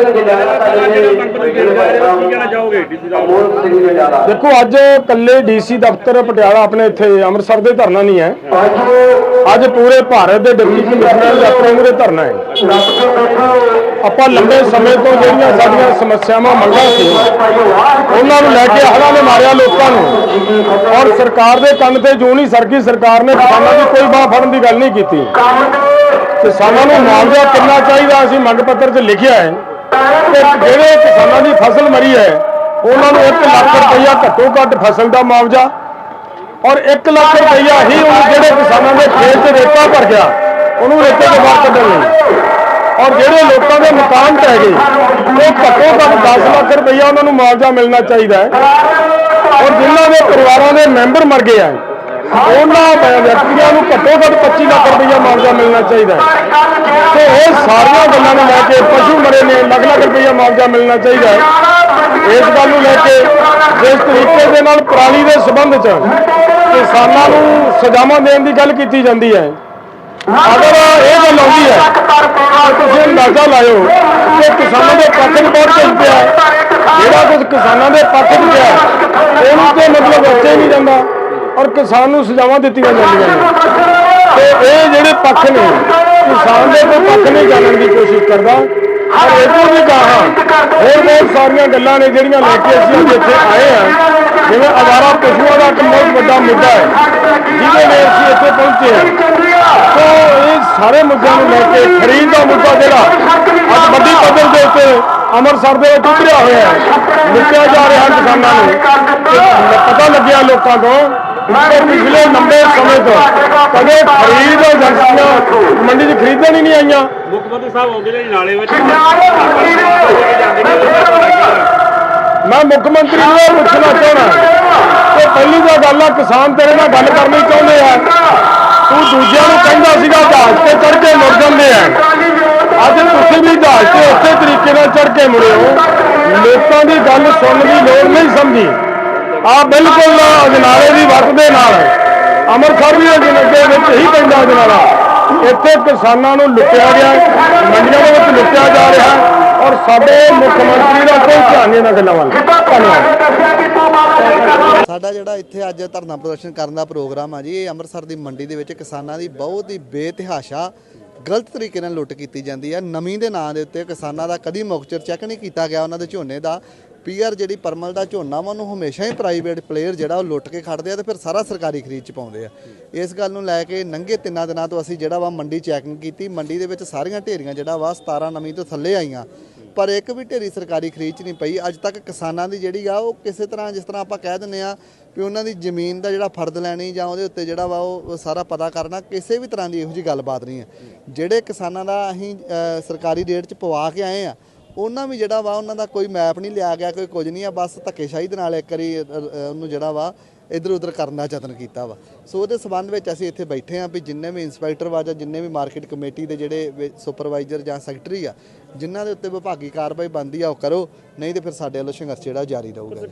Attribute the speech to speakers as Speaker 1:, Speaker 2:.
Speaker 1: ਸਿੰਘ
Speaker 2: ਦੇਖੋ ਅੱਜ ਕੱਲੇ ਡੀਸੀ ਦਫ਼ਤਰ ਪਟਿਆਲਾ ਆਪਣੇ ਇੱਥੇ ਅੰਮ੍ਰਿਤਸਰ ਦੇ ਧਰਨਾ ਨਹੀਂ ਹੈ।
Speaker 1: ਅੱਜ
Speaker 2: ਅੱਜ ਪੂਰੇ ਭਾਰਤ ਦੇ ਡਿਪਟੀ ਕਮਿਸ਼ਨਰ ਦੇ ਆਪਣੇ ਮੂਹਰੇ ਧਰਨਾ ਹੈ। ਆਪਾਂ ਲੰਬੇ ਸਮੇਂ ਤੋਂ ਜਿਹੜੀਆਂ ਸਾਡੀਆਂ ਸਮੱਸਿਆਵਾਂ ਮੰਗਾਂ ਸੀ ਉਹਨਾਂ ਨੂੰ ਲੈ ਕੇ ਹੜਾ ਨੇ ਮਾਰਿਆ ਲੋਕਾਂ ਨੂੰ। ਔਰ ਸਰਕਾਰ ਦੇ ਕੰਨ ਤੇ ਜੂ ਨਹੀਂ ਸਰਕੀ ਸਰਕਾਰ ਨੇ ਕਿਸਾਨਾਂ ਦੀ ਕੋਈ ਬਾਹ ਫੜਨ ਦੀ ਗੱਲ ਨਹੀਂ ਕੀਤੀ। ਕਿਸਾਨਾਂ ਨੂੰ ਮੁਆਵਜ਼ਾ ਕਿੰਨਾ ਚਾਹੀਦਾ ਅਸੀਂ ਮੰਗ ਪੱਤਰ 'ਚ ਲਿਖਿਆ ਹੈ। ਜਿਹੜੇ ਕਿਸਾਨਾਂ ਦੀ ਫਸਲ ਮਰੀ ਹੈ, ਉਹਨਾਂ ਨੂੰ 1 ਲੱਖ ਰੁਪਈਆ ਘੱਟੋ ਘੱਟ ਫਸਲ ਦਾ ਮੁਆਵਜ਼ਾ ਔਰ 1 ਲੱਖ ਰੁਪਈਆ ਹੀ ਉਹ ਜਿਹੜੇ ਕਿਸਾਨਾਂ ਦੇ ਖੇਤ 'ਚ ਰੇਤਾ ਭਰ ਗਿਆ, ਉਹਨੂੰ ਰੇਤੇ ਤੋਂ ਬਾਹਰ ਕੱਢਣ ਲਈ। ਔਰ ਜਿਹੜੇ ਲੋਕਾਂ ਦੇ ਮਕਾਨ ਢਹਿ ਗਏ, ਉਹ ਘੱਟੋ ਘੱਟ 10 ਲੱਖ ਰੁਪਈਆ ਉਹਨਾਂ ਨੂੰ ਮੁਆਵਜ਼ਾ ਮਿਲਣਾ ਚਾਹੀਦਾ ਹੈ। ਔਰ ਜਿਨ੍ਹਾਂ ਦੇ ਪਰਿਵਾਰਾਂ ਦੇ ਮੈਂਬਰ ਮਰ ਗਏ ਆ ਉਹਨਾਂ ਵਿਅਕਤੀਆਂ ਨੂੰ ਘੱਟੋ ਘੱਟ 25 ਲੱਖ ਰੁਪਈਆ ਮੁਆਵਜ਼ਾ ਮਿਲਣਾ ਚਾਹੀਦਾ ਹੈ। ਤੇ ਇਹ ਸਾਰੀਆਂ ਗੱਲਾਂ ਨੂੰ ਲੈ ਕੇ ਪਸ਼ੂ ਮਰੇ ਨੇ, ਲੱਖ ਲੱਖ ਰੁਪਈਆ ਮੁਆਵਜ਼ਾ ਮਿਲਣਾ ਚਾਹੀਦਾ ਹੈ। ਇਸ ਗੱਲ ਨੂੰ ਲੈ ਕੇ ਜਿਸ ਤਰੀਕੇ ਦੇ ਨਾਲ ਪਰਾਲੀ ਦੇ ਸਬੰਧ 'ਚ ਕਿਸਾਨਾਂ ਨੂੰ ਸਜ਼ਾਵਾਂ ਦੇਣ ਦੀ ਗੱਲ ਕੀਤੀ ਜਾਂਦੀ ਹੈ। ਅਗਰ ਇਹ ਗੱਲ ਆਉਂਦੀ ਹੈ ਤੁਸੀਂ ਅੰਦਾਜ਼ਾ ਲਾਇਓ ਕਿ ਕਿਸਾਨਾਂ ਦੇ ਪੱਖ 'ਚ ਬਹੁਤ ਕੁਝ ਪਿਆ, ਜਿਹੜਾ ਕੁਝ ਕਿਸਾਨਾਂ ਦੇ ਪੱਖ 'ਚ ਪਿਆ, ਉਹਨੂੰ ਤੇ ਮਤਲਬ ਵਰਤਿਆ ਨਹੀਂ ਜਾਂਦਾ। ਔਰ ਕਿਸਾਨ ਨੂੰ ਸਜ਼ਾਵਾਂ ਦਿੱਤੀਆਂ ਜਾਂਦੀਆਂ ਨੇ। ਤੇ ਇਹ ਜਿਹੜੇ ਪੱਖ ਨੇ, ਕਿਸਾਨ ਦੇ ਕੋਈ ਪੱਖ ਨਹੀਂ ਜਾਣਨ ਦੀ ਕੋਸ਼ਿਸ਼ ਕਰਦਾ। ਔਰ ਇਹ ਤੋਂ ਵੀ ਕਹਾ ਹੋਰ ਬਹੁਤ ਸਾਰੀਆਂ ਗੱਲਾਂ ਨੇ ਜਿਹੜੀਆਂ ਲੈ ਕੇ ਅਸੀਂ ਅੱਜ ਇੱਥੇ ਆਏ ਹਾਂ। ਜਿਵੇਂ ਅਵਾਰਾ ਪਸ਼ੂਆਂ ਦਾ ਇੱਕ ਬਹੁਤ ਵੱਡਾ ਮੁੱਦਾ ਹੈ, ਜਿਹਦੇ ਲਈ ਅਸੀਂ ਇੱਥੇ ਪਹੁੰਚੇ ਹਾਂ। ਸੋ ਇਹ ਸਾਰੇ ਮੁੱਦਿਆਂ ਨੂੰ ਲੈ ਕੇ ਖਰੀਦ ਦਾ ਮੁੱਦਾ ਜਿਹੜਾ, ਅੱਜ ਵੱਡੀ ਪੱਧਰ ਦੇ ਉੱਤੇ ਅੰਮ੍ਰਿਤਸਰ ਦੇ ਵਿੱਚ ਉੱਭਰਿਆ ਹੋਇਆ ਹੈ। ਲੁੱਟਿਆ ਜਾ ਰਿਹਾ ਕਿਸਾਨਾਂ ਨੂੰ ਪਤਾ ਲੱਗਿਆ ਲੋਕਾਂ ਤੋਂ ਕਿ ਪਿਛਲੇ ਲੰਬੇ ਸਮੇਂ ਤੋਂ ਕਦੇ ਖਰੀਦ ਏਜੰਸੀਆਂ ਮੰਡੀ 'ਚ ਖਰੀਦਣ ਹੀ ਨਹੀਂ ਆਈਆਂ।
Speaker 3: ਮੁੱਖ ਮੰਤਰੀ ਸਾਹਿਬ ਆਉਂਦੇ ਨੇ ਨਾਲੇ ਵਿੱਚ।
Speaker 2: ਮੈਂ ਮੁੱਖ ਮੰਤਰੀ ਨੂੰ ਪੁੱਛਣਾ ਚਾਹਣਾ ਕਿ ਪਹਿਲੀ ਤਾਂ ਗੱਲ ਆ ਕਿਸਾਨ ਤੇਰੇ ਨਾਲ ਗੱਲ ਕਰਨੀ ਚਾਹੁੰਦੇ ਆ। ਤੂੰ ਦੂਜਿਆਂ ਨੂੰ ਕਹਿੰਦਾ ਸੀਗਾ ਜਹਾਜ਼ ਤੇ ਚੜ ਕੇ ਮੁੜ ਜਾਂਦੇ ਆ। ਅੱਜ ਤੁਸੀਂ ਵੀ ਜਹਾਜ਼ ਤੇ ਉਸੇ ਤਰੀਕੇ ਨਾਲ ਚੜ ਕੇ ਮੁੜੇ ਹੋ। ਲੋਕਾਂ ਦੀ ਗੱਲ ਸੁਣਨ ਦੀ ਲੋੜ ਨਹੀਂ ਸਮਝੀ। ਆ ਬਿਲਕੁਲ ਅਜਨਾਲੇ ਦੀ ਵਰਤ ਦੇ ਨਾਲ ਅੰਮ੍ਰਿਤਸਰ ਵੀ ਅਜਨਾਲੇ ਵਿੱਚ ਹੀ ਪੈਂਦਾ ਅਜਨਾਲਾ। ਇੱਥੇ ਕਿਸਾਨਾਂ ਨੂੰ ਲੁੱਟਿਆ ਗਿਆ, ਮੰਡੀਆਂ ਦੇ ਵਿੱਚ ਲੁੱਟਿਆ ਜਾ ਰਿਹਾ ਔਰ ਸਾਡੇ ਮੁੱਖ ਮੰਤਰੀ ਦਾ ਕੋਈ ਧਿਆਨ ਨਹੀਂ ਇਹਨਾਂ ਗੱਲਾਂ ਧੰਨਵਾਦ।
Speaker 4: ਸਾਡਾ ਜਿਹੜਾ ਇੱਥੇ ਅੱਜ ਧਰਨਾ ਪ੍ਰਦਰਸ਼ਨ ਕਰਨ ਦਾ ਪ੍ਰੋਗਰਾਮ ਆ ਜੀ, ਇਹ ਅੰਮ੍ਰਿਤਸਰ ਦੀ ਮੰਡੀ ਦੇ ਵਿੱਚ ਕਿਸਾਨਾਂ ਦੀ ਬਹੁਤ ਹੀ ਬੇਤਿਹਾਸਾ ਗਲਤ ਤਰੀਕੇ ਨਾਲ ਲੁੱਟ ਕੀਤੀ ਜਾਂਦੀ ਹੈ ਨਵੀਂ ਦੇ ਨਾਂ ਦੇ ਉੱਤੇ ਕਿਸਾਨਾਂ ਦਾ ਕਦੀ ਮੁਕਚਰ ਚੈੱਕ ਨਹੀਂ ਕੀਤਾ ਗਿਆ, ਉਹਨਾਂ ਦੇ ਝੋਨੇ ਦਾ। ਪੀਆਰ ਜਿਹੜੀ ਪਰਮਲ ਦਾ ਝੋਨਾ ਵਾ, ਉਹਨੂੰ ਹਮੇਸ਼ਾ ਹੀ ਪ੍ਰਾਈਵੇਟ ਪਲੇਅਰ ਜਿਹੜਾ ਉਹ ਲੁੱਟ ਕੇ ਖੜਦੇ ਆ ਤੇ ਫਿਰ ਸਾਰਾ ਸਰਕਾਰੀ ਖਰੀਦ ਚ ਪਾਉਂਦੇ ਆ। ਇਸ ਗੱਲ ਨੂੰ ਲੈ ਕੇ ਨੰਗੇ ਤਿੰਨਾਂ ਦਿਨਾਂ ਤੋਂ ਅਸੀਂ ਜਿਹੜਾ ਵਾ ਮੰਡੀ ਚੈਕਿੰਗ ਕੀਤੀ। ਮੰਡੀ ਦੇ ਵਿੱਚ ਸਾਰੀਆਂ ਢੇਰੀਆਂ ਜਿਹੜਾ ਵਾ 17 ਨਵੀਂ ਤੋਂ ਥੱਲੇ ਆਈਆਂ। ਪਰ ਇੱਕ ਵੀ ਢੇਰੀ ਸਰਕਾਰੀ ਖਰੀਦ ਚ ਨਹੀਂ ਪਈ। ਅੱਜ ਤੱਕ ਕਿਸਾਨਾਂ ਦੀ ਜਿਹੜੀ ਆ, ਉਹ ਕਿਸੇ ਤਰ੍ਹਾਂ ਜਿਸ ਤਰ੍ਹਾਂ ਆਪਾਂ ਕਹਿ ਦਿੰਦੇ ਆ ਵੀ ਉਹਨਾਂ ਦੀ ਜ਼ਮੀਨ ਦਾ ਜਿਹੜਾ ਫਰਦ ਲੈਣੀ ਜਾਂ ਉਹਦੇ ਉੱਤੇ ਜਿਹੜਾ ਵਾ ਉਹ ਸਾਰਾ ਪਤਾ ਕਰਨਾ, ਕਿਸੇ ਵੀ ਤਰ੍ਹਾਂ ਦੀ ਇਹੋ ਜੀ ਗੱਲਬਾਤ ਨਹੀਂ ਹੈ। ਜਿਹੜੇ ਕਿਸਾਨਾਂ ਦਾ ਅਸੀਂ ਸਰਕਾਰੀ ਰੇਟ 'ਚ ਪਵਾ ਕੇ ਆਏ ਆ ਉਹਨਾਂ ਵੀ ਜਿਹੜਾ ਵਾ, ਉਹਨਾਂ ਦਾ ਕੋਈ ਮੈਪ ਨਹੀਂ ਲਿਆ ਗਿਆ, ਕੋਈ ਕੁਝ ਨਹੀਂ ਆ, ਬਸ ਧੱਕੇਸ਼ਾਹੀ ਦੇ ਨਾਲ ਇੱਕ ਵਾਰੀ ਉਹਨੂੰ ਜਿਹੜਾ ਵਾ ਇਧਰ ਉਧਰ ਕਰਨ ਦਾ ਯਤਨ ਕੀਤਾ ਵਾ। ਸੋ ਉਹਦੇ ਸਬੰਧ ਵਿੱਚ ਅਸੀਂ ਇੱਥੇ ਬੈਠੇ ਆ ਵੀ ਜਿੰਨੇ ਵੀ ਇੰਸਪੈਕਟਰ ਵਾ ਜਾਂ ਜਿੰਨੇ ਵੀ ਮਾਰਕੀਟ ਕਮੇਟੀ ਦੇ ਜਿਹੜੇ ਸੁਪਰਵਾਈਜ਼ਰ ਜਾਂ ਸੈਕਟਰੀ ਆ, ਜਿਨ੍ਹਾਂ ਦੇ ਉੱਤੇ ਵਿਭਾਗੀ ਕਾਰਵਾਈ ਬਣਦੀ ਆ, ਉਹ ਕਰੋ, ਨਹੀਂ ਤੇ ਫਿਰ ਸਾਡੇ ਵੱਲੋਂ ਸੰਘਰਸ਼ ਜਿਹੜਾ ਜਾਰੀ ਰਹੂਗਾ।